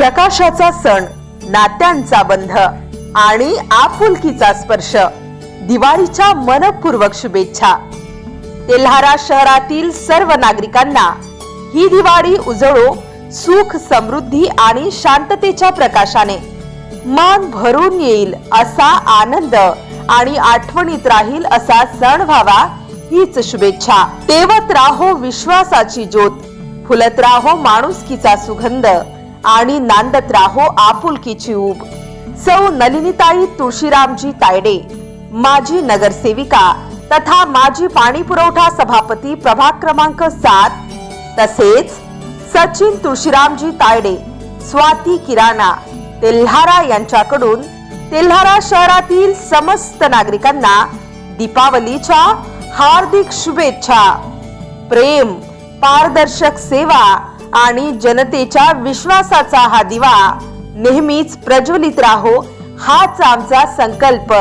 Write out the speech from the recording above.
प्रकाशाचा सण नात्यांचा बंध आणि आपुलकीचा स्पर्श. दिवाळीच्या मनपूर्वक शुभेच्छा. तेल्हारा शहरातील सर्व नागरिकांना ही दिवाळी उजळो सुख समृद्धी आणि शांततेच्या प्रकाशाने. मन भरून येईल असा आनंद आणि आठवणीत राहील असा सण व्हावा हीच शुभेच्छा. तेवत राहो विश्वासाची ज्योत फुलत राहो माणुसकीचा सुगंध. आणि नांदत राहो आपुलकीची ऊब सौ नलिनीताई तुळशीरामजी तायडे माजी नगरसेविका तथा माजी पाणी पुरवठा सभापती प्रभाग क्रमांक सात तसेच सचिन तुळशीरामजी तायडे स्वाती किराणा तेल्हारा यांच्याकडून तेल्हारा शहरातील समस्त नागरिकांना दीपावलीच्या हार्दिक शुभेच्छा. प्रेम पारदर्शक सेवा आणि जनतेच्या विश्वासाचा हा दिवा नेहमीच प्रज्वलित राहो हाच आमचा संकल्प.